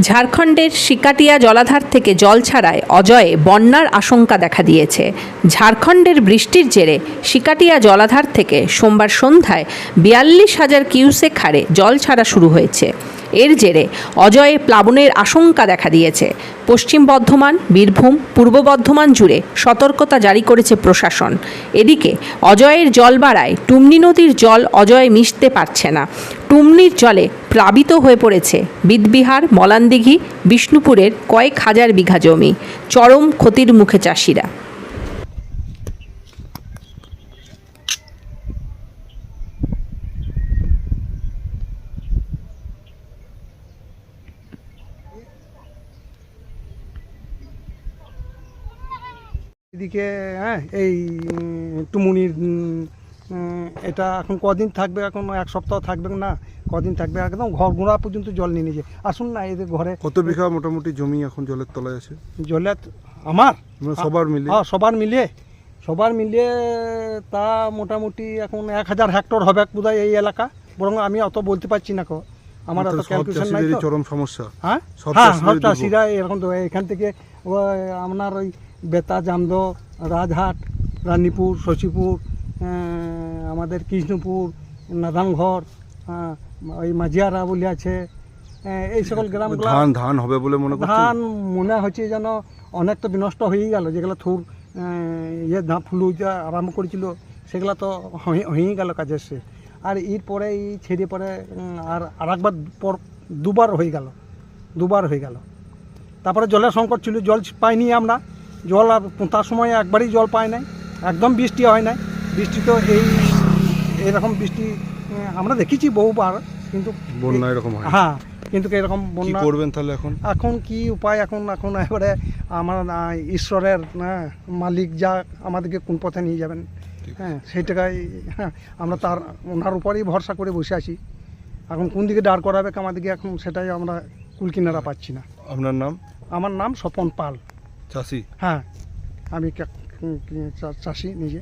ঝাড়খণ্ডের শিকাটিয়া জলাধার থেকে জল ছাড়ায় অজয়ে বন্যার আশঙ্কা দেখা দিয়েছে। ঝাড়খণ্ডের বৃষ্টির জেরে শিকাটিয়া জলাধার থেকে সোমবার সন্ধ্যায় বিয়াল্লিশ হাজার কিউসেক হারে জল ছাড়া শুরু হয়েছে। এর জেরে অজয়ে প্লাবনের আশঙ্কা দেখা দিয়েছে। পশ্চিম বর্ধমান, বীরভূম, পূর্ব বর্ধমান জুড়ে সতর্কতা জারি করেছে প্রশাসন। এদিকে অজয়ের জল বাড়ায় টুমনি নদীর জল অজয়ে মিশতে পারছে না। টুমনির জলে প্লাবিত হয়ে পড়েছে বিদবিহার, মলানদিঘি, বিষ্ণুপুরের কয়েক হাজার বিঘা জমি। চরম ক্ষতির মুখে চাষিরা। এদিকে হ্যাঁ এই টুমুনির এটা এখন কদিন থাকবে এখন এক সপ্তাহ থাকবে না কদিন থাকবে একদম ঘর গোড়া পর্যন্ত জল নিয়ে নিয়েছে। আসুন না এদের ঘরে। কত বিঘা মোটামুটি জমি এখন জলের তলায় আছে? জলে আমার? মানে সবার মিলে হ্যাঁ সবার মিলিয়ে। সবার মিলিয়ে তা মোটামুটি এখন এক হাজার হেক্টর হবে বোধহয় এই এলাকা। বরং আমি অত বলতে পারছি না কো। আমার অত ক্যালকুলেশন নাই তো। চরম সমস্যা। হ্যাঁ? সব হ্যাঁ সব চাষিরা এরকম তো এখান থেকে আপনার ওই বেতা জামদ রাজহাট রানীপুর শশীপুর আমাদের কৃষ্ণপুর নাদানঘর হ্যাঁ, ওই মাঝিয়ারা বলে আছে। এই সকল গ্রামগুলো ধান ধান হবে বলে মনে ধান মনে হচ্ছে যেন অনেক তো বিনষ্ট হয়েই গেল। যেগুলো থুর ইয়ে ধান ফুল আরম্ভ করেছিল সেগুলো তো হয়ে- হয়েই গেল কাজের সে আর এর পরে এই ছেড়ে পরে আর আর একবার পর দুবার হয়ে গেল। দুবার হয়ে গেল। তারপরে জলের সংকট ছিল জল পাইনি আমরা। জল আর তার সময় একবারই জল পাই নাই। একদম বৃষ্টি হয় নাই। বৃষ্টি তো এই এরকম বৃষ্টি আমরা দেখেছি বহুবার কিন্তু বন্যা এরকম হয়। হ্যাঁ কিন্তু এরকম বন্যা করবেন তাহলে এখন? এখন কি উপায়? এখন এখন এবারে আমার ঈশ্বরের হ্যাঁ, মালিক যা আমাদেরকে কোন পথে নিয়ে যাবেন। হ্যাঁ সেই টাকায় হ্যাঁ আমরা তার ওনার উপরেই ভরসা করে বসে আছি। এখন কোন দিকে দাঁড় করাবে আমাদেরকে এখন সেটাই আমরা কুলকিনারা পাচ্ছি না। আপনার নাম? আমার নাম স্বপন পাল। চাষি? হ্যাঁ আমি চাষি নিজে।